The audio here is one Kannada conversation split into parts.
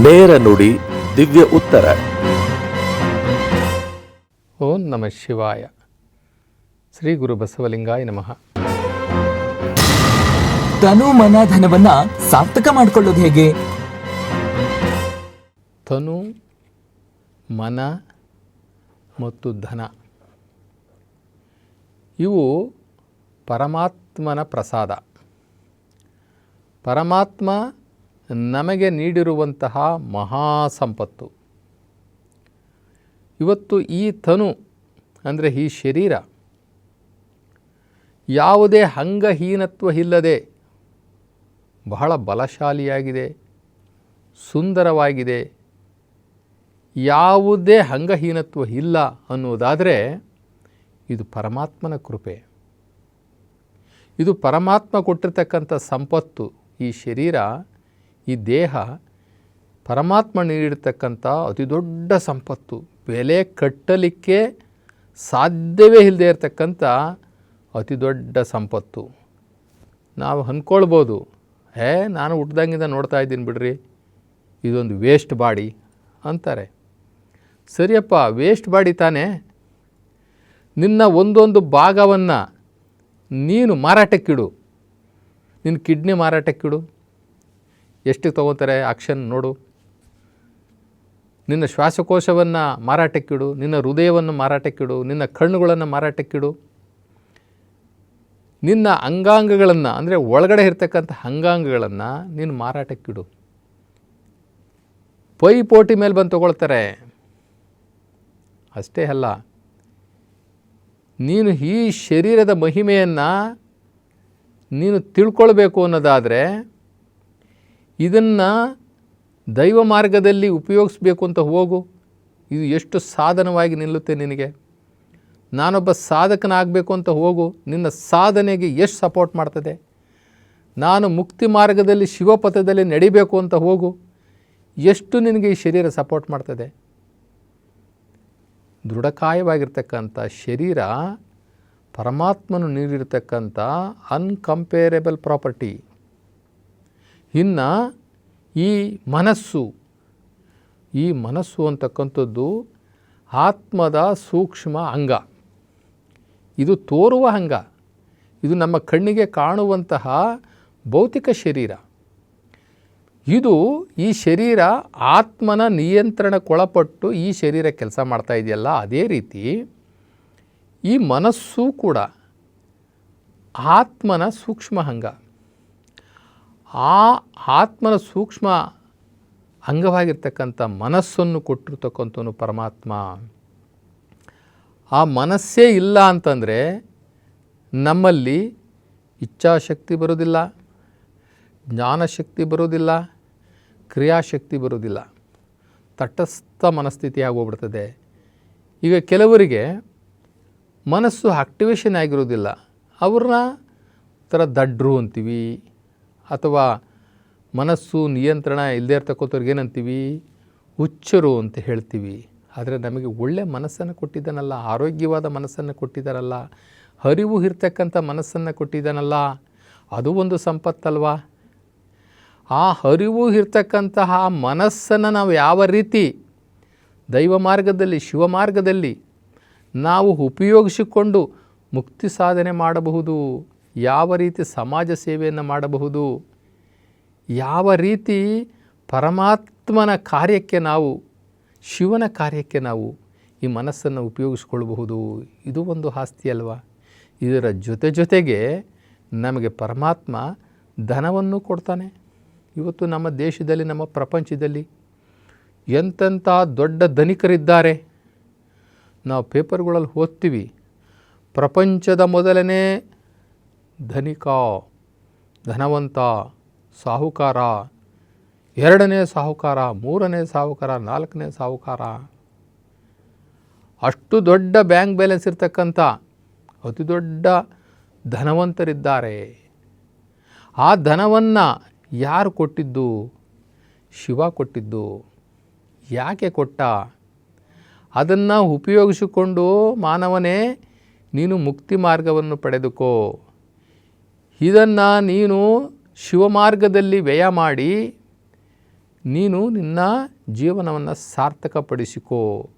ನೇರ ನುಡಿ ದಿವ್ಯ ಉತ್ತರ. ಓಂ ನಮ ಶಿವಾಯ. ಶ್ರೀ ಗುರು ಬಸವಲಿಂಗಾಯ ನಮಃ. ತನು ಮನ ಧನವನ್ನ ಸಾರ್ಥಕ ಮಾಡಿಕೊಳ್ಳೋದು ಹೇಗೆ? ತನು ಮನ ಮತ್ತು ಧನ. ಇವು ಪರಮಾತ್ಮನ ಪ್ರಸಾದ. ಪರಮಾತ್ಮ ನಮಗೆ ನೀಡಿರುವಂತಹ ಮಹಾ ಸಂಪತ್ತು. ಇವತ್ತು ಈ ತನು, ಅಂದರೆ ಈ ಶರೀರ, ಯಾವುದೇ ಅಂಗಹೀನತ್ವ ಇಲ್ಲದೆ ಬಹಳ ಬಲಶಾಲಿಯಾಗಿದೆ, ಸುಂದರವಾಗಿದೆ. ಯಾವುದೇ ಅಂಗಹೀನತ್ವ ಇಲ್ಲ ಅನ್ನೋದಾದರೆ ಇದು ಪರಮಾತ್ಮನ ಕೃಪೆ. ಇದು ಪರಮಾತ್ಮ ಕೊಟ್ಟಿರ್ತಕ್ಕಂಥ ಸಂಪತ್ತು, ಈ ಶರೀರ ಈ ದೇಹ ಪರಮಾತ್ಮ ನೀಡಿರ್ತಕ್ಕಂಥ ಅತಿ ದೊಡ್ಡ ಸಂಪತ್ತು, ಬೆಲೆ ಕಟ್ಟಲಿಕ್ಕೆ ಸಾಧ್ಯವೇ ಇಲ್ಲದೆ ಇರತಕ್ಕಂಥ ಅತಿ ದೊಡ್ಡ ಸಂಪತ್ತು. ನಾವು ಅಂದ್ಕೊಳ್ಬೋದು ಏ ನಾನು ಹುಟ್ಟಿದಂಗಿಂದ ನೋಡ್ತಾ ಇದ್ದೀನಿ ಬಿಡ್ರಿ. ಇದೊಂದು ವೇಸ್ಟ್ ಬಾಡಿ ಅಂತಾರೆ. ಸರಿಯಪ್ಪ, ವೇಸ್ಟ್ ಬಾಡಿ ತಾನೇ. ನಿನ್ನ ಒಂದೊಂದು ಭಾಗವನ್ನು ನೀನು ಮಾರಾಟಕ್ಕಿಡು. ನಿನ್ನ ಕಿಡ್ನಿ ಮಾರಾಟಕ್ಕಿಡು. ಎಷ್ಟಿಗೆ ತೊಗೋತಾರೆ ಆಕ್ಷನ್ ನೋಡು. ನಿನ್ನ ಶ್ವಾಸಕೋಶವನ್ನು ಮಾರಾಟಕ್ಕಿಡು, ನಿನ್ನ ಹೃದಯವನ್ನು ಮಾರಾಟಕ್ಕಿಡು, ನಿನ್ನ ಕಣ್ಣುಗಳನ್ನು ಮಾರಾಟಕ್ಕಿಡು. ನಿನ್ನ ಅಂಗಾಂಗಗಳನ್ನು, ಅಂದರೆ ಒಳಗಡೆ ಇರ್ತಕ್ಕಂಥ ಅಂಗಾಂಗಗಳನ್ನು ನೀನು ಮಾರಾಟಕ್ಕಿಡು. ಪೈಪೋಟಿ ಮೇಲೆ ಬಂದು ತಗೊಳ್ತಾರೆ. ಅಷ್ಟೇ ಅಲ್ಲ, ನೀನು ಈ ಶರೀರದ ಮಹಿಮೆಯನ್ನು ನೀನು ತಿಳ್ಕೊಳ್ಬೇಕು ಅನ್ನೋದಾದರೆ ಇದನ್ನು ದೈವ ಮಾರ್ಗದಲ್ಲಿ ಉಪಯೋಗಿಸ್ಬೇಕು ಅಂತ ಹೋಗು. ಇದು ಎಷ್ಟು ಸಾಧನವಾಗಿ ನಿಲ್ಲುತ್ತೆ ನಿನಗೆ. ನಾನೊಬ್ಬ ಸಾಧಕನಾಗಬೇಕು ಅಂತ ಹೋಗು. ನಿನ್ನ ಸಾಧನೆಗೆ ಎಷ್ಟು ಸಪೋರ್ಟ್ ಮಾಡ್ತದೆ. ನಾನು ಮುಕ್ತಿ ಮಾರ್ಗದಲ್ಲಿ ಶಿವಪಥದಲ್ಲಿ ನಡಿಬೇಕು ಅಂತ ಹೋಗು. ಎಷ್ಟು ನಿನಗೆ ಈ ಶರೀರ ಸಪೋರ್ಟ್ ಮಾಡ್ತದೆ. ದೃಢಕಾಯವಾಗಿರ್ತಕ್ಕಂಥ ಶರೀರ ಪರಮಾತ್ಮನು ನೀಡಿರ್ತಕ್ಕಂಥ ಅನ್ಕಂಪೇರೇಬಲ್ ಪ್ರಾಪರ್ಟಿ ಇನ್ನು ಈ ಮನಸ್ಸು. ಈ ಮನಸ್ಸು ಅಂತಕ್ಕಂಥದ್ದು ಆತ್ಮದ ಸೂಕ್ಷ್ಮ ಅಂಗ. ಇದು ತೋರುವ ಅಂಗ. ಇದು ನಮ್ಮ ಕಣ್ಣಿಗೆ ಕಾಣುವಂತಹ ಭೌತಿಕ ಶರೀರ. ಇದು ಈ ಶರೀರ ಆತ್ಮನ ನಿಯಂತ್ರಣಕ್ಕೊಳಪಟ್ಟು ಈ ಶರೀರ ಕೆಲಸ ಮಾಡ್ತಾ ಇದೆಯಲ್ಲ, ಅದೇ ರೀತಿ ಈ ಮನಸ್ಸು ಕೂಡ ಆತ್ಮನ ಸೂಕ್ಷ್ಮ ಅಂಗ. ಆ ಆತ್ಮನ ಸೂಕ್ಷ್ಮ ಅಂಗವಾಗಿರ್ತಕ್ಕಂಥ ಮನಸ್ಸನ್ನು ಕೊಟ್ಟಿರ್ತಕ್ಕಂಥವನು ಪರಮಾತ್ಮ. ಆ ಮನಸ್ಸೇ ಇಲ್ಲ ಅಂತಂದರೆ ನಮ್ಮಲ್ಲಿ ಇಚ್ಛಾಶಕ್ತಿ ಬರೋದಿಲ್ಲ ಜ್ಞಾನಶಕ್ತಿ ಬರೋದಿಲ್ಲ ಕ್ರಿಯಾಶಕ್ತಿ ಬರೋದಿಲ್ಲ ತಟಸ್ಥ ಮನಸ್ಥಿತಿ ಆಗೋಗ್ಬಿಡ್ತದೆ ಈಗ ಕೆಲವರಿಗೆ ಮನಸ್ಸು ಆಕ್ಟಿವೇಶನ್ ಆಗಿರೋದಿಲ್ಲ ಅವ್ರನ್ನ ಥರ ದಡ್ರು ಅಂತೀವಿ ಅಥವಾ ಮನಸ್ಸು ನಿಯಂತ್ರಣ ಇಲ್ಲದೇ ಇರ್ತಕ್ಕಂಥವ್ರಿಗೆ ಏನಂತೀವಿ? ಹುಚ್ಚರು ಅಂತ ಹೇಳ್ತೀವಿ. ಆದರೆ ನಮಗೆ ಒಳ್ಳೆಯ ಮನಸ್ಸನ್ನು ಕೊಟ್ಟಿದ್ದಾನಲ್ಲ, ಆರೋಗ್ಯವಾದ ಮನಸ್ಸನ್ನು ಕೊಟ್ಟಿದ್ದಾರಲ್ಲ ಅರಿವು ಇರ್ತಕ್ಕಂಥ ಮನಸ್ಸನ್ನು ಕೊಟ್ಟಿದ್ದಾನಲ್ಲ, ಅದು ಒಂದು ಸಂಪತ್ತಲ್ವಾ? ಆ ಅರಿವು ಇರ್ತಕ್ಕಂತಹ ಮನಸ್ಸನ್ನು ನಾವು ಯಾವ ರೀತಿ ದೈವ ಮಾರ್ಗದಲ್ಲಿ, ಶಿವ ಮಾರ್ಗದಲ್ಲಿ ನಾವು ಉಪಯೋಗಿಸಿಕೊಂಡು ಮುಕ್ತಿ ಸಾಧನೆ ಮಾಡಬಹುದು? ಯಾವ ರೀತಿ ಸಮಾಜ ಸೇವೆಯನ್ನು ಮಾಡಬಹುದು? ಯಾವ ರೀತಿ ಪರಮಾತ್ಮನ ಕಾರ್ಯಕ್ಕೆ ನಾವು, ಶಿವನ ಕಾರ್ಯಕ್ಕೆ ನಾವು ಈ ಮನಸ್ಸನ್ನು ಉಪಯೋಗಿಸ್ಕೊಳ್ಬಹುದು? ಇದು ಒಂದು ಆಸ್ತಿ ಅಲ್ವಾ? ಇದರ ಜೊತೆ ಜೊತೆಗೆ ನಮಗೆ ಪರಮಾತ್ಮ ಧನವನ್ನು ಕೊಡ್ತಾನೆ. ಇವತ್ತು ನಮ್ಮ ದೇಶದಲ್ಲಿ, ನಮ್ಮ ಪ್ರಪಂಚದಲ್ಲಿ ಎಂತೆಂಥ ದೊಡ್ಡ ಧನಿಕರಿದ್ದಾರೆ. ನಾವು ಪೇಪರ್ಗಳಲ್ಲಿ ಓದ್ತೀವಿ, ಪ್ರಪಂಚದ ಮೊದಲನೇ ಧನಿಕ, ಧನವಂತ, ಸಾಹುಕಾರ, ಎರಡನೇ ಸಾಹುಕಾರ, ಮೂರನೇ ಸಾಹುಕಾರ, ನಾಲ್ಕನೇ ಸಾಹುಕಾರ. ಅಷ್ಟು ದೊಡ್ಡ ಬ್ಯಾಂಕ್ ಬ್ಯಾಲೆನ್ಸ್ ಇರ್ತಕ್ಕಂಥ, ಅತಿ ದೊಡ್ಡ ಧನವಂತರಿದ್ದಾರೆ. ಆ ಧನವನ್ನು ಯಾರು ಕೊಟ್ಟಿದ್ದು? ಶಿವ ಕೊಟ್ಟಿದ್ದು. ಯಾಕೆ ಕೊಟ್ಟ? ಅದನ್ನು ಉಪಯೋಗಿಸಿಕೊಂಡು ಮಾನವನೇ, ನೀನು ಮುಕ್ತಿ ಮಾರ್ಗವನ್ನು ಪಡೆದುಕೋ. ಇದನ್ನು ನೀನು ಶಿವಮಾರ್ಗದಲ್ಲಿ ವ್ಯಯ ಮಾಡಿ ನೀನು ನಿನ್ನ ಜೀವನವನ್ನು ಸಾರ್ಥಕಪಡಿಸಿಕೋ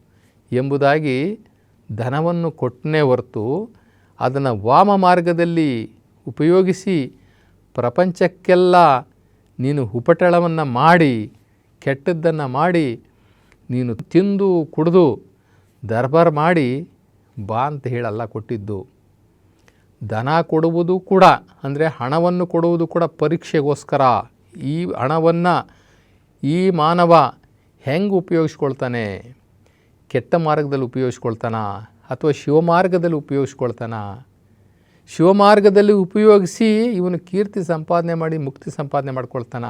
ಎಂಬುದಾಗಿ ಧನವನ್ನು ಕೊಟ್ಟನೇ ಹೊರತು ಅದನ್ನು ವಾಮ ಮಾರ್ಗದಲ್ಲಿ ಉಪಯೋಗಿಸಿ ಪ್ರಪಂಚಕ್ಕೆಲ್ಲ ನೀನು ಉಪಟಳವನ್ನು ಮಾಡಿ, ಕೆಟ್ಟದ್ದನ್ನು ಮಾಡಿ, ನೀನು ತಿಂದು ಕುಡಿದು ದರ್ಬಾರ್ ಮಾಡಿ ಬಾ ಅಂತ ಹೇಳಲ್ಲ ಕೊಟ್ಟಿದ್ದು. ದನ ಕೊಡುವುದು ಕೂಡ, ಅಂದರೆ ಹಣವನ್ನು ಕೊಡುವುದು ಕೂಡ ಪರೀಕ್ಷೆಗೋಸ್ಕರ. ಈ ಹಣವನ್ನು ಈ ಮಾನವ ಹೆಂಗೆ ಉಪಯೋಗಿಸ್ಕೊಳ್ತಾನೆ? ಕೆಟ್ಟ ಮಾರ್ಗದಲ್ಲಿ ಉಪಯೋಗಿಸ್ಕೊಳ್ತಾನ? ಅಥವಾ ಶಿವಮಾರ್ಗದಲ್ಲಿ ಉಪಯೋಗಿಸ್ಕೊಳ್ತಾನ? ಶಿವಮಾರ್ಗದಲ್ಲಿ ಉಪಯೋಗಿಸಿ ಇವನು ಕೀರ್ತಿ ಸಂಪಾದನೆ ಮಾಡಿ ಮುಕ್ತಿ ಸಂಪಾದನೆ ಮಾಡ್ಕೊಳ್ತಾನ?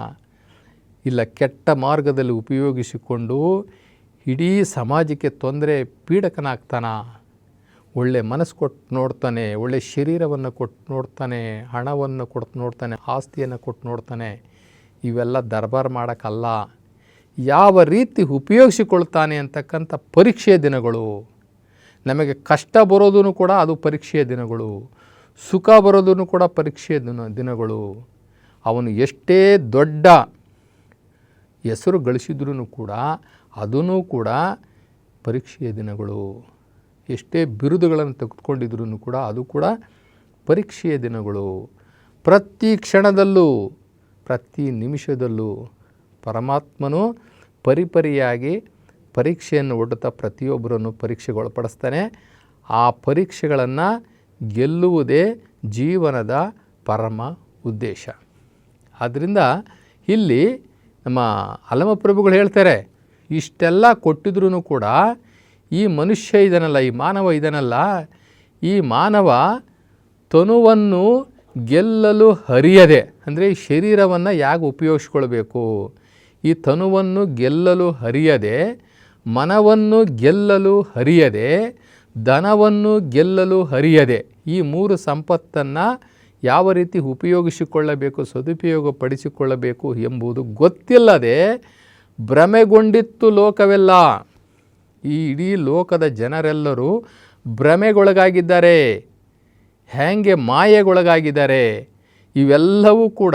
ಇಲ್ಲ, ಕೆಟ್ಟ ಮಾರ್ಗದಲ್ಲಿ ಉಪಯೋಗಿಸಿಕೊಂಡು ಇಡೀ ಸಮಾಜಕ್ಕೆ ತೊಂದರೆ ಪೀಡಕನಾಗ್ತಾನ? ಒಳ್ಳೆ ಮನಸ್ಸು ಕೊಟ್ಟು ನೋಡ್ತಾನೆ, ಒಳ್ಳೆ ಶರೀರವನ್ನು ಕೊಟ್ಟು ನೋಡ್ತಾನೆ, ಹಣವನ್ನು ಕೊಟ್ಟು ನೋಡ್ತಾನೆ, ಆಸ್ತಿಯನ್ನು ಕೊಟ್ಟು ನೋಡ್ತಾನೆ, ಇವೆಲ್ಲ ದರ್ಬಾರ್ ಮಾಡೋಕ್ಕಲ್ಲ. ಯಾವ ರೀತಿ ಉಪಯೋಗಿಸಿಕೊಳ್ತಾನೆ ಅಂತಕ್ಕಂಥ ಪರೀಕ್ಷೆಯ ದಿನಗಳು. ನಮಗೆ ಕಷ್ಟ ಬರೋದೂ ಕೂಡ ಅದು ಪರೀಕ್ಷೆಯ ದಿನಗಳು. ಸುಖ ಬರೋದೂ ಕೂಡ ಪರೀಕ್ಷೆಯ ದಿನ, ದಿನಗಳು. ಅವನು ಎಷ್ಟೇ ದೊಡ್ಡ ಹೆಸರು ಗಳಿಸಿದ್ರೂ ಕೂಡ ಅದೂ ಕೂಡ ಪರೀಕ್ಷೆಯ ದಿನಗಳು. ಎಷ್ಟೇ ಬಿರುದುಗಳನ್ನು ತೆಗೆದುಕೊಂಡಿದ್ರೂ ಕೂಡ ಅದು ಕೂಡ ಪರೀಕ್ಷೆಯ ದಿನಗಳು. ಪ್ರತಿ ಕ್ಷಣದಲ್ಲೂ, ಪ್ರತಿ ನಿಮಿಷದಲ್ಲೂ ಪರಮಾತ್ಮನು ಪರಿಪರಿಯಾಗಿ ಪರೀಕ್ಷೆಯನ್ನು ಒಡ್ಡುತ್ತಾ ಪ್ರತಿಯೊಬ್ಬರನ್ನು ಪರೀಕ್ಷೆಗೊಳಪಡಿಸ್ತಾನೆ. ಆ ಪರೀಕ್ಷೆಗಳನ್ನು ಗೆಲ್ಲುವುದೇ ಜೀವನದ ಪರಮ ಉದ್ದೇಶ. ಆದ್ದರಿಂದ ಇಲ್ಲಿ ನಮ್ಮ ಅಲಮಪ್ರಭುಗಳು ಹೇಳ್ತಾರೆ, ಇಷ್ಟೆಲ್ಲ ಕೊಟ್ಟಿದ್ರೂ ಕೂಡ ಈ ಮನುಷ್ಯ ಇದನಲ್ಲ, ಈ ಮಾನವ ಇದನಲ್ಲ, ಈ ಮಾನವ ತನುವನ್ನು ಗೆಲ್ಲಲು ಹರಿಯದೆ, ಅಂದರೆ ಈ ಶರೀರವನ್ನು ಯಾಕೆ ಉಪಯೋಗಿಸ್ಕೊಳ್ಬೇಕು? ಈ ತನುವನ್ನು ಗೆಲ್ಲಲು ಹರಿಯದೆ, ಮನವನ್ನು ಗೆಲ್ಲಲು ಹರಿಯದೆ, ಧನವನ್ನು ಗೆಲ್ಲಲು ಹರಿಯದೆ, ಈ ಮೂರು ಸಂಪತ್ತನ್ನು ಯಾವ ರೀತಿ ಉಪಯೋಗಿಸಿಕೊಳ್ಳಬೇಕು ಸದುಪಯೋಗ ಪಡಿಸಿಕೊಳ್ಳಬೇಕು ಎಂಬುದು ಗೊತ್ತಿಲ್ಲದೆ ಭ್ರಮೆಗೊಂಡಿತ್ತು ಲೋಕವೆಲ್ಲ. ಈ ಇಡೀ ಲೋಕದ ಜನರೆಲ್ಲರೂ ಭ್ರಮೆಗೊಳಗಾಗಿದ್ದಾರೆ. ಹೇಗೆ ಮಾಯೆಗೊಳಗಾಗಿದ್ದಾರೆ. ಇವೆಲ್ಲವೂ ಕೂಡ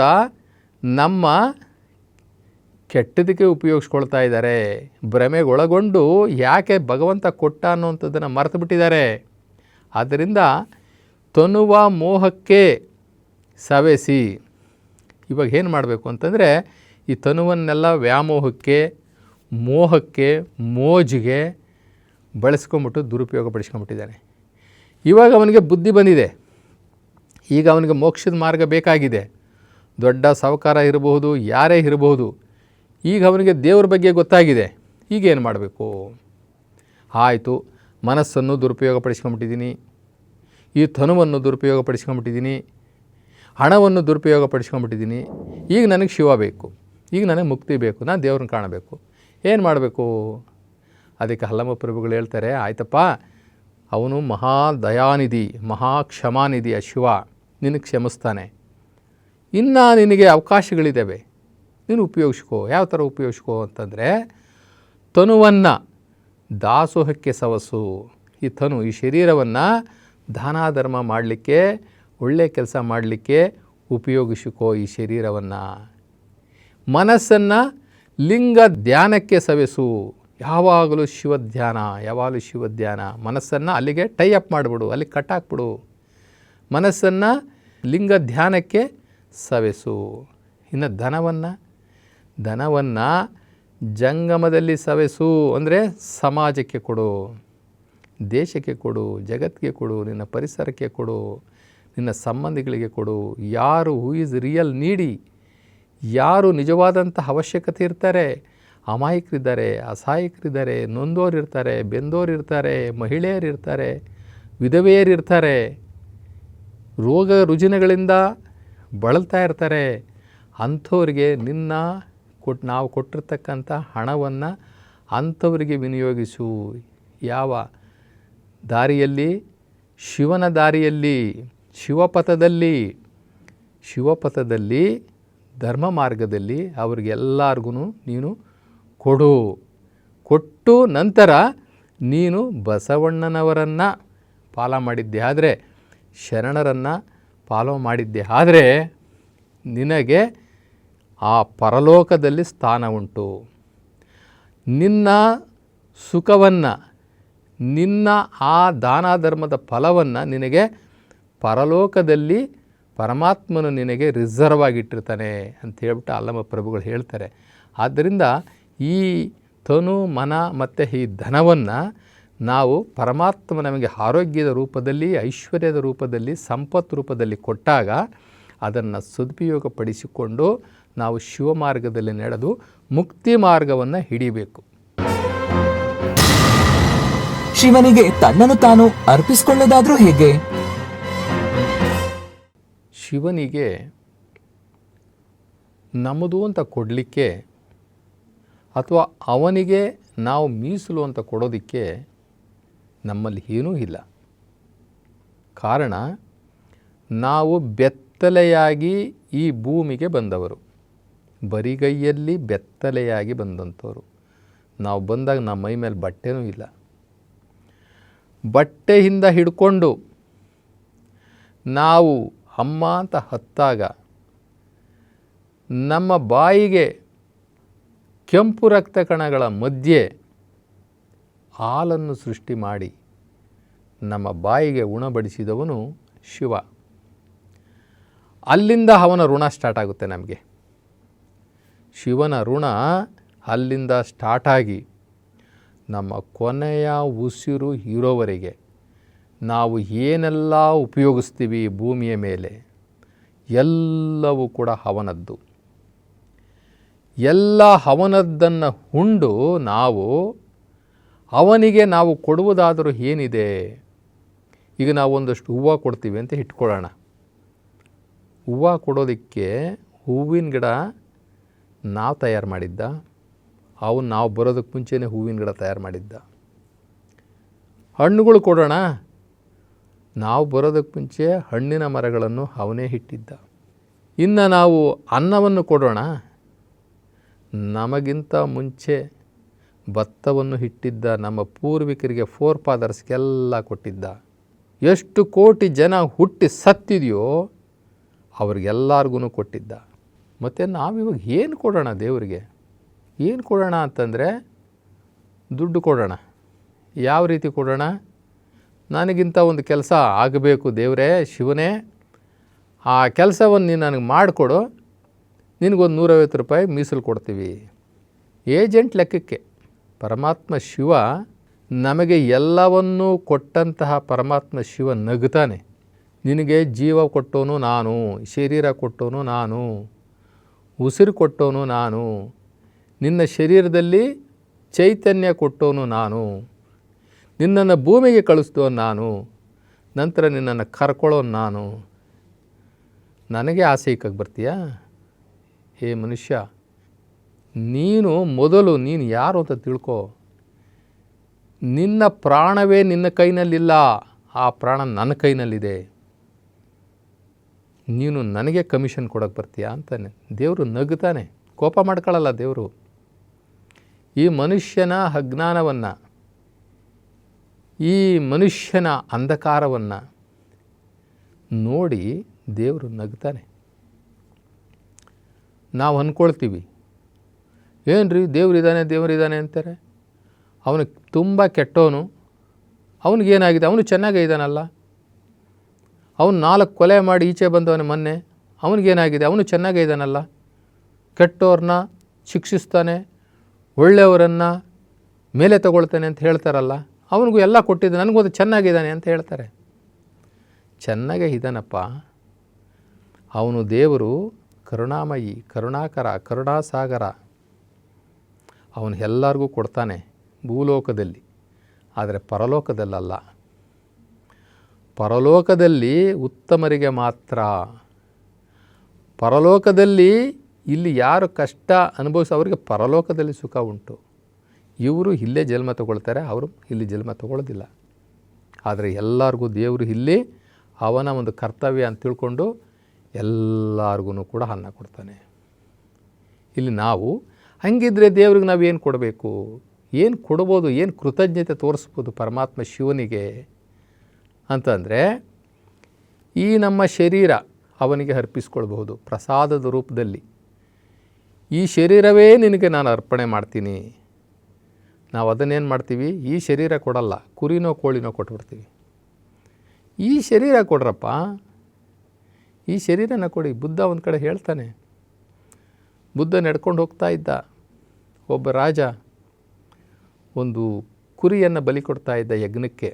ನಮ್ಮ ಕೆಟ್ಟದಕ್ಕೆ ಉಪಯೋಗಿಸ್ಕೊಳ್ತಾ ಇದ್ದಾರೆ. ಭ್ರಮೆಗೊಳಗೊಂಡು ಯಾಕೆ ಭಗವಂತ ಕೊಟ್ಟ ಅನ್ನುವಂಥದ್ದನ್ನು ಮರೆತು ಬಿಟ್ಟಿದ್ದಾರೆ ಆದ್ದರಿಂದ ತನುವ ಮೋಹಕ್ಕೆ ಸವೆಸಿ. ಇವಾಗ ಏನು ಮಾಡಬೇಕು ಅಂತಂದರೆ, ಈ ತನುವನ್ನೆಲ್ಲ ವ್ಯಾಮೋಹಕ್ಕೆ, ಮೋಹಕ್ಕೆ, ಮೋಜಿಗೆ ಬಳಸ್ಕೊಂಬಿಟ್ಟು ದುರುಪಯೋಗ ಪಡಿಸ್ಕೊಂಬಿಟ್ಟಿದ್ದಾನೆ. ಇವಾಗ ಅವನಿಗೆ ಬುದ್ಧಿ ಬಂದಿದೆ. ಈಗ ಅವನಿಗೆ ಮೋಕ್ಷದ ಮಾರ್ಗ ಬೇಕಾಗಿದೆ. ದೊಡ್ಡ ಸಾವುಕಾರ ಇರಬಹುದು, ಯಾರೇ ಇರಬಹುದು. ಈಗ ಅವನಿಗೆ ದೇವ್ರ ಬಗ್ಗೆ ಗೊತ್ತಾಗಿದೆ. ಈಗ ಏನು ಮಾಡಬೇಕು? ಆಯಿತು, ಮನಸ್ಸನ್ನು ದುರುಪಯೋಗ ಪಡಿಸ್ಕೊಂಬಿಟ್ಟಿದ್ದೀನಿ. ಈ ತನುವನ್ನು ದುರುಪಯೋಗ ಪಡಿಸ್ಕೊಂಬಿಟ್ಟಿದ್ದೀನಿ. ಹಣವನ್ನು ದುರುಪಯೋಗ ಪಡಿಸ್ಕೊಂಬಿಟ್ಟಿದ್ದೀನಿ. ಈಗ ನನಗೆ ಶಿವ ಬೇಕು. ಈಗ ನನಗೆ ಮುಕ್ತಿ ಬೇಕು. ನಾನು ದೇವ್ರನ್ನ ಕಾಣಬೇಕು. ಏನು ಮಾಡಬೇಕು? ಅದಕ್ಕೆ ಹಲ್ಲಮ್ಮ ಪ್ರಭುಗಳು ಹೇಳ್ತಾರೆ, ಆಯ್ತಪ್ಪ, ಅವನು ಮಹಾ ದಯಾನಿಧಿ ಮಹಾ ಕ್ಷಮಾನಿಧಿ ಆ ಶಿವ ನಿನಗೆ ಕ್ಷಮಿಸ್ತಾನೆ. ಇನ್ನು ನಿನಗೆ ಅವಕಾಶಗಳಿದ್ದಾವೆ ನೀನು ಉಪಯೋಗಿಸ್ಕೋ, ಯಾವ ಥರ ಉಪಯೋಗಿಸ್ಕೋ ಅಂತಂದರೆ, ತನುವನ್ನು ದಾಸೋಹಕ್ಕೆ ಸವಸು. ಈ ತನು ಈ ಶರೀರವನ್ನು ದಾನ ಧರ್ಮ ಮಾಡಲಿಕ್ಕೆ ಒಳ್ಳೆಯ ಕೆಲಸ ಮಾಡಲಿಕ್ಕೆ ಉಪಯೋಗಿಸಿಕೋ ಈ ಶರೀರವನ್ನು. ಮನಸ್ಸನ್ನು ಲಿಂಗ ಧ್ಯಾನಕ್ಕೆ ಸವೆಸು. ಯಾವಾಗಲೂ ಶಿವಧ್ಯಾನ ಯಾವಾಗಲೂ ಶಿವಧ್ಯಾನ. ಮನಸ್ಸನ್ನು ಅಲ್ಲಿಗೆ ಟೈ ಅಪ್ ಮಾಡಿಬಿಡು, ಅಲ್ಲಿ ಕಟ್ಟಾಕ್ಬಿಡು ಮನಸ್ಸನ್ನು ಲಿಂಗ ಧ್ಯಾನಕ್ಕೆ ಸವೆಸು. ಇನ್ನು ಧನವನ್ನು ಧನವನ್ನು ಜಂಗಮದಲ್ಲಿ ಸವೆಸು ಅಂದರೆ ಸಮಾಜಕ್ಕೆ ಕೊಡು. ದೇಶಕ್ಕೆ ಕೊಡು, ಜಗತ್ತಿಗೆ ಕೊಡು, ನಿನ್ನ ಪರಿಸರಕ್ಕೆ ಕೊಡು, ನಿನ್ನ ಸಂಬಂಧಿಗಳಿಗೆ ಕೊಡು. ಯಾರು ಹೂ ಈಸ್ ರಿಯಲ್ ನೀಡಿ ಯಾರು ನಿಜವಾದಂಥ ಅವಶ್ಯಕತೆ ಇರ್ತಾರೆ ಅಮಾಯಕರಿದ್ದಾರೆ, ಅಸಹಾಯಕರಿದ್ದಾರೆ, ನೊಂದೋರಿರ್ತಾರೆ, ಬೆಂದೋರಿರ್ತಾರೆ, ಮಹಿಳೆಯರಿರ್ತಾರೆ, ವಿಧವೆಯರಿರ್ತಾರೆ, ರೋಗ ರುಜಿನಗಳಿಂದ ಬಳಲ್ತಾ ಇರ್ತಾರೆ. ಅಂಥವ್ರಿಗೆ ನಿನ್ನ ಕೊಟ್ಟು ನಾವು ಕೊಟ್ಟಿರ್ತಕ್ಕಂಥ ಹಣವನ್ನು ಅಂಥವರಿಗೆ ವಿನಿಯೋಗಿಸು. ಯಾವ? ದಾರಿಯಲ್ಲಿ? ಶಿವನ ದಾರಿಯಲ್ಲಿ, ಶಿವಪಥದಲ್ಲಿ. ಶಿವಪಥದಲ್ಲಿ ಧರ್ಮ ಮಾರ್ಗದಲ್ಲಿ ಅವ್ರಿಗೆಲ್ಲರಿಗೂ ನೀನು ಕೊಡು. ಕೊಟ್ಟು ನಂತರ ನೀನು ಬಸವಣ್ಣನವರನ್ನು ಪಾಲ ಮಾಡಿದ್ದೆ. ಆದರೆ ಶರಣರನ್ನು ಫಾಲೋ ಮಾಡಿದ್ದೆ. ಆದರೆ ನಿನಗೆ ಆ ಪರಲೋಕದಲ್ಲಿ ಸ್ಥಾನ ಉಂಟು. ನಿನ್ನ ಸುಖವನ್ನು, ನಿನ್ನ ಆ ದಾನ ಧರ್ಮದ ಫಲವನ್ನು ನಿನಗೆ ಪರಲೋಕದಲ್ಲಿ ಪರಮಾತ್ಮನು ನಿನಗೆ ರಿಸರ್ವ್ ಆಗಿಟ್ಟಿರ್ತಾನೆ ಅಂತ ಹೇಳ್ಬಿಟ್ಟು ಅಲ್ಲಮ್ಮ ಪ್ರಭುಗಳು ಹೇಳ್ತಾರೆ. ಆದ್ದರಿಂದ ಈ ತನು ಮನ ಮತ್ತು ಈ ಧನವನ್ನು ನಾವು ಪರಮಾತ್ಮ ನಮಗೆ ಆರೋಗ್ಯದ ರೂಪದಲ್ಲಿ ಐಶ್ವರ್ಯದ ರೂಪದಲ್ಲಿ ಸಂಪತ್ತು ರೂಪದಲ್ಲಿ ಕೊಟ್ಟಾಗ ಅದನ್ನು ಸದುಪಯೋಗಪಡಿಸಿಕೊಂಡು ನಾವು ಶಿವಮಾರ್ಗದಲ್ಲಿ ನಡೆದು ಮುಕ್ತಿ ಮಾರ್ಗವನ್ನು ಹಿಡಿಬೇಕು. ಶಿವನಿಗೆ ತನ್ನನ್ನು ತಾನು ಅರ್ಪಿಸಿಕೊಳ್ಳೋದಾದರೂ ಹೇಗೆ? ಶಿವನಿಗೆ ನಮ್ಮದು ಅಂತ ಕೊಡಲಿಕ್ಕೆ ಅಥವಾ ಅವನಿಗೆ ನಾವು ಮೀಸಲು ಅಂತ ಕೊಡೋದಕ್ಕೆ ನಮ್ಮಲ್ಲಿ ಏನೂ ಇಲ್ಲ. ಕಾರಣ, ನಾವು ಬೆತ್ತಲೆಯಾಗಿ ಈ ಭೂಮಿಗೆ ಬಂದವರು. ಬರಿಗೈಯಲ್ಲಿ ಬೆತ್ತಲೆಯಾಗಿ ಬಂದಂಥವ್ರು. ನಾವು ಬಂದಾಗ ನಮ್ಮ ಮೈ ಮೇಲೆ ಬಟ್ಟೆನೂ ಇಲ್ಲ. ಬಟ್ಟೆಯಿಂದ ಹಿಡ್ಕೊಂಡು ನಾವು ಅಮ್ಮ ಅಂತ ಹತ್ತಾಗ ನಮ್ಮ ಬಾಯಿಗೆ ಕೆಂಪು ರಕ್ತ ಕಣಗಳ ಮಧ್ಯೆ ಹಾಲನ್ನು ಸೃಷ್ಟಿ ಮಾಡಿ ನಮ್ಮ ಬಾಯಿಗೆ ಉಣಬಡಿಸಿದವನು ಶಿವ. ಅಲ್ಲಿಂದ ಅವನ ಋಣ ಸ್ಟಾರ್ಟ್ ಆಗುತ್ತೆ ನಮಗೆ. ಶಿವನ ಋಣ ಅಲ್ಲಿಂದ ಸ್ಟಾರ್ಟ್ ಆಗಿ ನಮ್ಮ ಕೊನೆಯ ಉಸಿರು ಇರೋವರೆಗೆ ನಾವು ಏನೆಲ್ಲ ಉಪಯೋಗಿಸ್ತೀವಿ ಭೂಮಿಯ ಮೇಲೆ ಎಲ್ಲವೂ ಕೂಡ ಅವನದ್ದು. ಎಲ್ಲ ಅವನದ್ದನ್ನು ಉಂಡು ನಾವು, ಅವನಿಗೆ ನಾವು ಕೊಡುವುದಾದರೂ ಏನಿದೆ? ಈಗ ನಾವು ಒಂದಷ್ಟು ಹೂವು ಕೊಡ್ತೀವಿ ಅಂತ ಇಟ್ಕೊಳ್ಳೋಣ. ಹೂವು ಕೊಡೋದಕ್ಕೆ ಹೂವಿನ ಗಿಡ ನಾವು ತಯಾರು ಮಾಡಿದ್ದ. ಅವನು ನಾವು ಬರೋದಕ್ಕೆ ಮುಂಚೆನೇ ಹೂವಿನ ಗಿಡ ತಯಾರು ಮಾಡಿದ್ದ. ಹಣ್ಣುಗಳು ಕೊಡೋಣ. ನಾವು ಬರೋದಕ್ಕೆ ಮುಂಚೆ ಹಣ್ಣಿನ ಮರಗಳನ್ನು ಅವನೇ ಇಟ್ಟಿದ್ದ. ಇನ್ನು ನಾವು ಅನ್ನವನ್ನು ಕೊಡೋಣ. ನಮಗಿಂತ ಮುಂಚೆ ಭತ್ತವನ್ನು ಇಟ್ಟಿದ್ದ ನಮ್ಮ ಪೂರ್ವಿಕರಿಗೆ ಫೋರ್ ಫಾದರ್ಸ್ಗೆಲ್ಲ ಕೊಟ್ಟಿದ್ದ ಎಷ್ಟು ಕೋಟಿ ಜನ ಹುಟ್ಟಿ ಸತ್ತಿದೆಯೋ ಅವ್ರಿಗೆಲ್ಲರಿಗೂ ಕೊಟ್ಟಿದ್ದ. ಮತ್ತು ನಾವಿವಾಗ ಏನು ಕೊಡೋಣ ದೇವರಿಗೆ? ಏನು ಕೊಡೋಣ ಅಂತಂದರೆ ದುಡ್ಡು ಕೊಡೋಣ. ಯಾವ ರೀತಿ ಕೊಡೋಣ? ನನಗಿಂತ ಒಂದು ಕೆಲಸ ಆಗಬೇಕು ದೇವರೇ, ಶಿವನೇ, ಆ ಕೆಲಸವನ್ನು ನೀನು ನನಗೆ ಮಾಡಿಕೊಡು. ನಿನಗೊಂದು ನೂರೈವತ್ತು ರೂಪಾಯಿ ಮೀಸಲು ಕೊಡ್ತೀವಿ. ಏಜೆಂಟ್ ಲೆಕ್ಕಕ್ಕೆ ಪರಮಾತ್ಮ ಶಿವ ನಮಗೆ ಎಲ್ಲವನ್ನೂ ಕೊಟ್ಟಂತಹ ಪರಮಾತ್ಮ ಶಿವ ನಗ್ತಾನೆ ನಿನಗೆ ಜೀವ ಕೊಟ್ಟೋನು ನಾನು, ಶರೀರ ಕೊಟ್ಟೋನು ನಾನು, ಉಸಿರು ಕೊಟ್ಟೋನು ನಾನು, ನಿನ್ನ ಶರೀರದಲ್ಲಿ ಚೈತನ್ಯ ಕೊಟ್ಟೋನು ನಾನು, ನಿನ್ನನ್ನು ಭೂಮಿಗೆ ಕಳಿಸ್ತೋ ನಾನು, ನಂತರ ನಿನ್ನನ್ನು ಕರ್ಕೊಳ್ಳೋನು ನಾನು. ನನಗೆ ಆಸೆ ಇಕ್ಕಾಗಿ ಬರ್ತೀಯಾ? ಹೇ ಮನುಷ್ಯ, ನೀನು ಮೊದಲು ನೀನು ಯಾರು ಅಂತ ತಿಳ್ಕೊ. ನಿನ್ನ ಪ್ರಾಣವೇ ನಿನ್ನ ಕೈನಲ್ಲಿಲ್ಲ, ಆ ಪ್ರಾಣ ನನ್ನ ಕೈನಲ್ಲಿದೆ. ನೀನು ನನಗೆ ಕಮಿಷನ್ ಕೊಡೋಕ್ಕೆ ಬರ್ತೀಯಾ ಅಂತಾನೆ. ದೇವರು ನಗ್ತಾನೆ. ಕೋಪ ಮಾಡ್ಕೊಳ್ಳಲ್ಲ ದೇವರು. ಈ ಮನುಷ್ಯನ ಅಜ್ಞಾನವನ್ನು, ಈ ಮನುಷ್ಯನ ಅಂಧಕಾರವನ್ನು ನೋಡಿ ದೇವರು ನಗ್ತಾನೆ. ನಾವು ಅಂದ್ಕೊಳ್ತೀವಿ. ಏನು ರೀ ದೇವರಿದ್ದಾನೆ ದೇವರಿದ್ದಾನೆ ಅಂತಾರೆ? ಅವನು ತುಂಬ ಕೆಟ್ಟವನು. ಅವನಿಗೇನಾಗಿದೆ? ಅವನು ಚೆನ್ನಾಗೇ ಇದ್ದಾನಲ್ಲ. ಅವನು ನಾಲ್ಕು ಕೊಲೆ ಮಾಡಿ ಈಚೆ ಬಂದವನು ಮೊನ್ನೆ. ಅವನಿಗೇನಾಗಿದೆ? ಅವನು ಚೆನ್ನಾಗೇ ಇದ್ದಾನಲ್ಲ. ಕೆಟ್ಟವ್ರನ್ನ ಶಿಕ್ಷಿಸ್ತಾನೆ, ಒಳ್ಳೆಯವರನ್ನು ಮೇಲೆ ತಗೊಳ್ತಾನೆ ಅಂತ ಹೇಳ್ತಾರಲ್ಲ. ಅವನಿಗೂ ಎಲ್ಲ ಕೊಟ್ಟಿದ್ದ ನನಗೂ ಅದು ಚೆನ್ನಾಗಿದ್ದಾನೆ ಅಂತ ಹೇಳ್ತಾರೆ. ಚೆನ್ನಾಗೇ ಇದ್ದಾನಪ್ಪ. ಅವನು ದೇವರು ಕರುಣಾಮಯಿ, ಕರುಣಾಕರ, ಕರುಣಾಸಾಗರ. ಅವನು ಎಲ್ಲರಿಗೂ ಕೊಡ್ತಾನೆ ಭೂಲೋಕದಲ್ಲಿ, ಆದರೆ ಪರಲೋಕದಲ್ಲಲ್ಲ. ಪರಲೋಕದಲ್ಲಿ ಉತ್ತಮರಿಗೆ ಮಾತ್ರ. ಪರಲೋಕದಲ್ಲಿ ಇಲ್ಲಿ ಯಾರು ಕಷ್ಟ ಅನುಭವಿಸೋ ಅವರಿಗೆ ಪರಲೋಕದಲ್ಲಿ ಸುಖ ಉಂಟು. ಇವರು ಇಲ್ಲೇ ಜನ್ಮ ತಗೊಳ್ತಾರೆ, ಅವರು ಇಲ್ಲಿ ಜನ್ಮ ತಗೊಳ್ಳೋದಿಲ್ಲ. ಆದರೆ ಎಲ್ಲರಿಗೂ ದೇವರು ಇಲ್ಲಿ, ಅವನ ಒಂದು ಕರ್ತವ್ಯ ಅಂತ ತಿಳ್ಕೊಂಡು ಎಲ್ಲರಿಗೂ ಕೂಡ ಅನ್ನ ಕೊಡ್ತಾನೆ. ಇಲ್ಲಿ ನಾವು ಹಂಗಿದ್ರೆ ದೇವ್ರಿಗೆ ನಾವು ಏನು ಕೊಡಬೇಕು? ಏನು ಕೊಡ್ಬೋದು? ಏನು ಕೃತಜ್ಞತೆ ತೋರಿಸ್ಬೋದು ಪರಮಾತ್ಮ ಶಿವನಿಗೆ? ಅಂತಂದರೆ ಈ ನಮ್ಮ ಶರೀರ ಅವನಿಗೆ ಅರ್ಪಿಸ್ಕೊಳ್ಬಹುದು ಪ್ರಸಾದದ ರೂಪದಲ್ಲಿ. ಈ ಶರೀರವೇ ನಿನಗೆ ನಾನು ಅರ್ಪಣೆ ಮಾಡ್ತೀನಿ. ನಾವು ಅದನ್ನೇನು ಮಾಡ್ತೀವಿ? ಈ ಶರೀರ ಕೊಡಲ್ಲ, ಕುರಿನೋ ಕೋಳಿನೋ ಕೊಟ್ಬಿಡ್ತೀವಿ. ಈ ಶರೀರ ಕೊಡ್ರಪ್ಪ ಈ ಶರೀರನ ಕೊಡಿ. ಬುದ್ಧ ಒಂದು ಕಡೆ ಹೇಳ್ತಾನೆ, ಬುದ್ಧ ನಡ್ಕೊಂಡು ಹೋಗ್ತಾ ಇದ್ದ. ಒಬ್ಬ ರಾಜ ಒಂದು ಕುರಿಯನ್ನು ಬಲಿ ಕೊಡ್ತಾ ಇದ್ದ ಯಜ್ಞಕ್ಕೆ.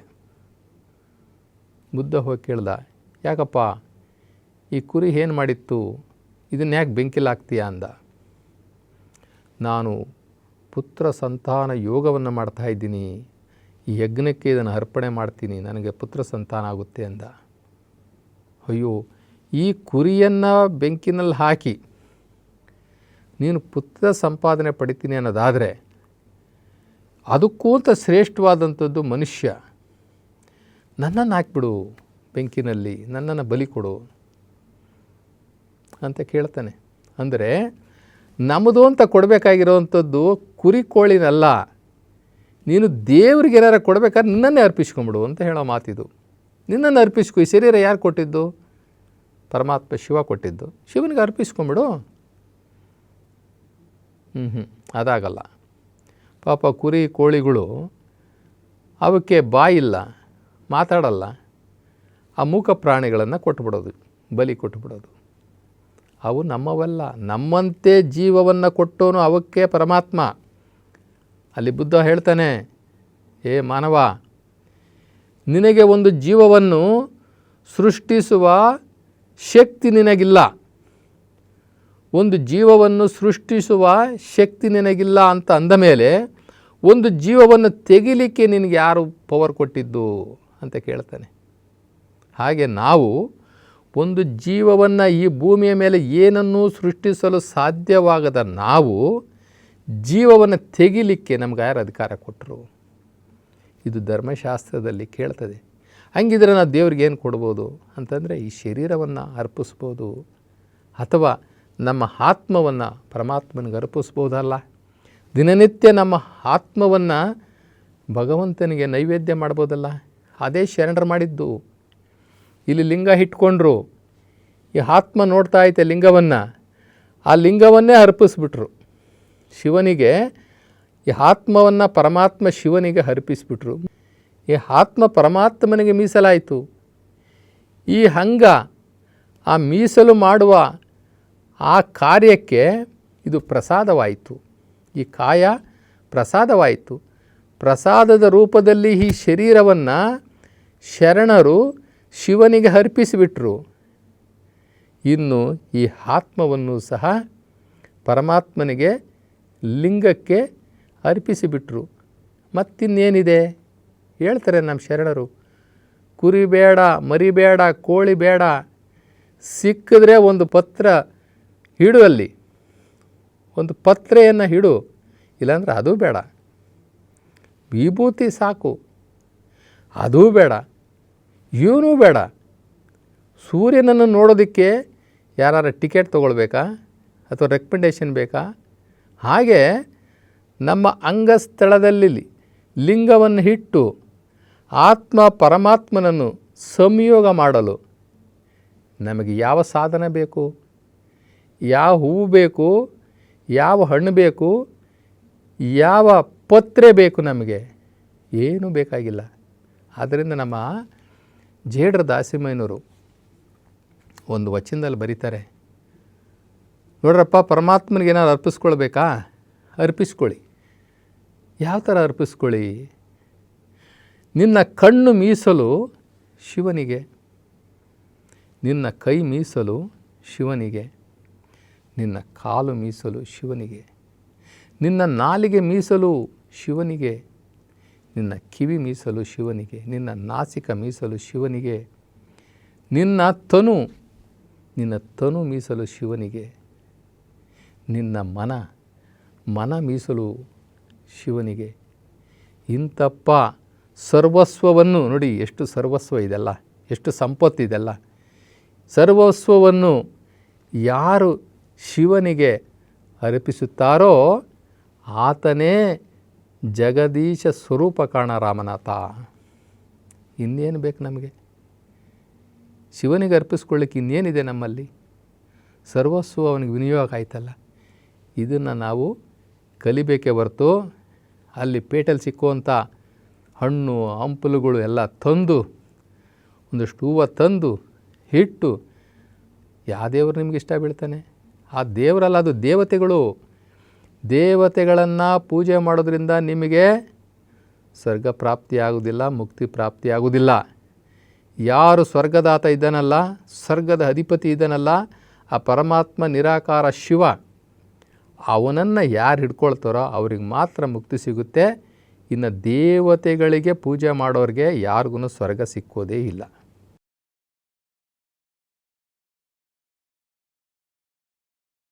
ಬುದ್ಧ ಹೋಗಿ ಕೇಳ್ದ, ಯಾಕಪ್ಪ, ಈ ಕುರಿ ಏನು ಮಾಡಿತ್ತು? ಇದನ್ನ ಯಾಕೆ ಬೆಂಕಿಲಾಗ್ತೀಯಾ ಅಂದ. ನಾನು ಪುತ್ರ ಸಂತಾನ ಯೋಗವನ್ನು ಮಾಡ್ತಾ ಇದ್ದೀನಿ. ಈ ಯಜ್ಞಕ್ಕೆ ಇದನ್ನು ಅರ್ಪಣೆ ಮಾಡ್ತೀನಿ. ನನಗೆ ಪುತ್ರ ಸಂತಾನ ಆಗುತ್ತೆ, ಅಂದ. ಅಯ್ಯೋ ಈ ಕುರಿಯನ್ನು ಬೆಂಕಿನಲ್ಲಿ ಹಾಕಿ, ನೀನು ಪುತ್ರ ಸಂಪಾದನೆ ಪಡಿತೀನಿ ಅನ್ನೋದಾದರೆ, ಅದಕ್ಕೂ ಅಂತ ಶ್ರೇಷ್ಠವಾದಂಥದ್ದು ಮನುಷ್ಯ, ನನ್ನನ್ನು ಹಾಕ್ಬಿಡು ಬೆಂಕಿನಲ್ಲಿ, ನನ್ನನ್ನು ಬಲಿ ಕೊಡು ಅಂತ ಕೇಳ್ತಾನೆ. ಅಂದರೆ ನಮ್ಮದು ಅಂತ ಕೊಡಬೇಕಾಗಿರೋವಂಥದ್ದು ಕುರಿ ಕೋಳಿನಲ್ಲ, ನೀನು ದೇವ್ರಿಗೆ ಏನಾರ ಕೊಡಬೇಕಾದ್ರೆ ನಿನ್ನನ್ನೇ ಅರ್ಪಿಸ್ಕೊಂಬಿಡು ಅಂತ ಹೇಳೋ ಮಾತಿದು. ನಿನ್ನನ್ನು ಅರ್ಪಿಸ್ಕೊ, ಈ ಶರೀರ ಯಾರು ಕೊಟ್ಟಿದ್ದು? ಪರಮಾತ್ಮ ಶಿವ ಕೊಟ್ಟಿದ್ದು. ಶಿವನಿಗೆ ಅರ್ಪಿಸ್ಕೊಂಬಿಡು ಹ್ಞೂ ಹ್ಞೂ ಅದಾಗಲ್ಲ. ಪಾಪ ಕುರಿ ಕೋಳಿಗಳು ಅವಕ್ಕೆ ಬಾಯಿಲ್ಲ ಮಾತಾಡಲ್ಲ. ಆ ಮೂಕ ಪ್ರಾಣಿಗಳನ್ನು ಕೊಟ್ಬಿಡೋದು, ಬಲಿ ಕೊಟ್ಬಿಡೋದು. ಅವು ನಮ್ಮವಲ್ಲ, ನಮ್ಮಂತೆ ಜೀವವನ್ನು ಕೊಟ್ಟೋನು ಅವಕ್ಕೆ ಪರಮಾತ್ಮ. ಅಲ್ಲಿ ಬುದ್ಧ ಹೇಳ್ತಾನೆ, ಏ ಮಾನವ, ನಿನಗೆ ಒಂದು ಜೀವವನ್ನು ಸೃಷ್ಟಿಸುವ ಶಕ್ತಿ ನಿನಗಿಲ್ಲ. ಒಂದು ಜೀವವನ್ನು ಸೃಷ್ಟಿಸುವ ಶಕ್ತಿ ನಿನಗಿಲ್ಲ ಅಂತ ಅಂದ ಮೇಲೆ ಒಂದು ಜೀವವನ್ನು ತೆಗಿಲಿಕ್ಕೆ ನಿನಗೆ ಯಾರು ಪವರ್ ಕೊಟ್ಟಿದ್ದು ಅಂತ ಕೇಳ್ತಾನೆ. ಹಾಗೆ ನಾವು ಒಂದು ಜೀವವನ್ನು ಈ ಭೂಮಿಯ ಮೇಲೆ ಏನನ್ನೂ ಸೃಷ್ಟಿಸಲು ಸಾಧ್ಯವಾಗದ ನಾವು ಜೀವವನ್ನು ತೆಗಿಲಿಕ್ಕೆ ನಮ್ಗೆ ಯಾರು ಅಧಿಕಾರ ಕೊಟ್ಟರು ಇದು ಧರ್ಮಶಾಸ್ತ್ರದಲ್ಲಿ ಕೇಳ್ತದೆ. ಹಂಗಿದ್ರೆ ನಾವು ದೇವ್ರಿಗೆ ಏನು ಕೊಡ್ಬೋದು ಅಂತಂದರೆ ಈ ಶರೀರವನ್ನು ಅರ್ಪಿಸ್ಬೋದು ಅಥವಾ ನಮ್ಮ ಆತ್ಮವನ್ನು ಪರಮಾತ್ಮನಿಗೆ ಅರ್ಪಿಸ್ಬೋದಲ್ಲ? ದಿನನಿತ್ಯ ನಮ್ಮ ಆತ್ಮವನ್ನು ಭಗವಂತನಿಗೆ ನೈವೇದ್ಯ ಮಾಡ್ಬೋದಲ್ಲ? ಅದೇ ಶರಣರು ಮಾಡಿದ್ದು. ಇಲ್ಲಿ ಲಿಂಗ ಇಟ್ಕೊಂಡ್ರು. ಈ ಆತ್ಮ ನೋಡ್ತಾ ಐತೆ ಲಿಂಗವನ್ನು. ಆ ಲಿಂಗವನ್ನೇ ಅರ್ಪಿಸ್ಬಿಟ್ರು. ಶಿವನಿಗೆ ಈ ಆತ್ಮವನ್ನು ಪರಮಾತ್ಮ ಶಿವನಿಗೆ ಅರ್ಪಿಸ್ಬಿಟ್ರು. ಈ ಆತ್ಮ ಪರಮಾತ್ಮನಿಗೆ ಮೀಸಲಾಯಿತು. ಈ ಹಂಗ ಆ ಮೀಸಲು ಮಾಡುವ ಆ ಕಾರ್ಯಕ್ಕೆ ಇದು ಪ್ರಸಾದವಾಯಿತು. ಈ ಕಾಯ ಪ್ರಸಾದವಾಯಿತು. ಪ್ರಸಾದದ ರೂಪದಲ್ಲಿ ಈ ಶರೀರವನ್ನು ಶರಣರು ಶಿವನಿಗೆ ಅರ್ಪಿಸಿಬಿಟ್ರು. ಇನ್ನು ಈ ಆತ್ಮವನ್ನು ಸಹ ಪರಮಾತ್ಮನಿಗೆ ಲಿಂಗಕ್ಕೆ ಅರ್ಪಿಸಿಬಿಟ್ರು. ಮತ್ತಿನ್ನೇನಿದೆ? ಹೇಳ್ತಾರೆ ನಮ್ಮ ಶರಣರು ಕುರಿ ಬೇಡ ಮರಿ ಬೇಡ ಕೋಳಿ ಬೇಡ ಸಿಕ್ಕಿದ್ರೆ ಒಂದು ಪತ್ರ ಹಿಡು ಅಲ್ಲಿ. ಒಂದು ಪತ್ರೆಯನ್ನು ಹಿಡು, ಇಲ್ಲಾಂದ್ರೆ ಅದು ಬೇಡ. ವಿಭೂತಿ ಸಾಕು, ಅದೂ ಬೇಡ, ಇವನೂ ಬೇಡ. ಸೂರ್ಯನನ್ನು ನೋಡೋದಕ್ಕೆ ಯಾರು ಟಿಕೆಟ್ ತೊಗೊಳ್ಬೇಕಾ ಅಥವಾ ರೆಕಮೆಂಡೇಷನ್ ಬೇಕಾ? ಹಾಗೆ ನಮ್ಮ ಅಂಗಸ್ಥಳದಲ್ಲಿ ಲಿಂಗವನ್ನು ಇಟ್ಟು ಆತ್ಮ ಪರಮಾತ್ಮನನ್ನು ಸಂಯೋಗ ಮಾಡಲು ನಮಗೆ ಯಾವ ಸಾಧನ ಬೇಕು? ಯಾವ ಹೂವು ಬೇಕು? ಯಾವ ಹಣ್ಣು ಬೇಕು? ಯಾವ ಪತ್ರೆ ಬೇಕು ನಮಗೆ? ಏನೂ ಬೇಕಾಗಿಲ್ಲ. ಆದ್ದರಿಂದ ನಮ್ಮ ಜೇಡ್ರ ದಾಸಿಮಯ್ಯನವರು ಒಂದು ವಚನದಲ್ಲಿ ಬರೀತಾರೆ. ನೋಡ್ರಪ್ಪ, ಪರಮಾತ್ಮನಿಗೆ ಏನಾದ್ರು ಅರ್ಪಿಸ್ಕೊಳ್ಬೇಕಾ? ಅರ್ಪಿಸ್ಕೊಳ್ಳಿ. ಯಾವ ಥರ ಅರ್ಪಿಸ್ಕೊಳ್ಳಿ? ನಿನ್ನ ಕಣ್ಣು ಮೀಸಲು ಶಿವನಿಗೆ. ನಿನ್ನ ಕೈ ಮೀಸಲು ಶಿವನಿಗೆ. ನಿನ್ನ ಕಾಲು ಮೀಸಲು ಶಿವನಿಗೆ. ನಿನ್ನ ನಾಲಿಗೆ ಮೀಸಲು ಶಿವನಿಗೆ. ನಿನ್ನ ಕಿವಿ ಮೀಸಲು ಶಿವನಿಗೆ. ನಿನ್ನ ನಾಸಿಕ ಮೀಸಲು ಶಿವನಿಗೆ. ನಿನ್ನ ತನು ನಿನ್ನ ತನು ಮೀಸಲು ಶಿವನಿಗೆ. ನಿನ್ನ ಮನ ಮನ ಮೀಸಲು ಶಿವನಿಗೆ. ಇಂತಪ್ಪ ಸರ್ವಸ್ವವನ್ನು ನೋಡಿ ಎಷ್ಟು ಸರ್ವಸ್ವ ಇದೆಲ್ಲ, ಎಷ್ಟು ಸಂಪತ್ತಿದೆಲ್ಲ ಸರ್ವಸ್ವವನ್ನು ಯಾರು ಶಿವನಿಗೆ ಅರ್ಪಿಸುತ್ತಾರೋ ಆತನೇ ಜಗದೀಶ ಸ್ವರೂಪ ಕಾಣ ರಾಮನಾಥ. ಇನ್ನೇನು ಬೇಕು ನಮಗೆ? ಶಿವನಿಗೆ ಅರ್ಪಿಸ್ಕೊಳ್ಳಿಕ್ಕೆ ಇನ್ನೇನಿದೆ ನಮ್ಮಲ್ಲಿ? ಸರ್ವಸ್ವ ಅವನಿಗೆ ವಿನಿಯೋಗ ಆಯ್ತಲ್ಲ. ಇದನ್ನು ನಾವು ಕಲಿಬೇಕೇ ಹೊರತು ಅಲ್ಲಿ ಪೇಟಲ್ಲಿ ಸಿಕ್ಕುವಂಥ ಹಣ್ಣು, ಹಂಪಲುಗಳು ಎಲ್ಲ ತಂದು, ಒಂದಷ್ಟು ಹೂವು ತಂದು ಹಿಟ್ಟು ಯಾವ ದೇವರು ನಿಮ್ಗೆ ಇಷ್ಟ ಬೀಳ್ತಾನೆ? ಆ ದೇವರಲ್ಲ ಅದು ದೇವತೆಗಳು. ದೇವತೆಗಳನ್ನು ಪೂಜೆ ಮಾಡೋದ್ರಿಂದ ನಿಮಗೆ ಸ್ವರ್ಗ ಪ್ರಾಪ್ತಿಯಾಗುವುದಿಲ್ಲ, ಮುಕ್ತಿ ಪ್ರಾಪ್ತಿಯಾಗುವುದಿಲ್ಲ. ಯಾರು ಸ್ವರ್ಗದಾತ ಇದ್ದಾನಲ್ಲ, ಸ್ವರ್ಗದ ಅಧಿಪತಿ ಇದ್ದಾನಲ್ಲ, ಆ ಪರಮಾತ್ಮ ನಿರಾಕಾರ ಶಿವ, ಅವನನ್ನು ಯಾರು ಹಿಡ್ಕೊಳ್ತಾರೋ ಅವ್ರಿಗೆ ಮಾತ್ರ ಮುಕ್ತಿ ಸಿಗುತ್ತೆ. ಇನ್ನು ದೇವತೆಗಳಿಗೆ ಪೂಜೆ ಮಾಡೋರಿಗೆ ಯಾರಿಗೂ ಸ್ವರ್ಗ ಸಿಕ್ಕೋದೇ ಇಲ್ಲ.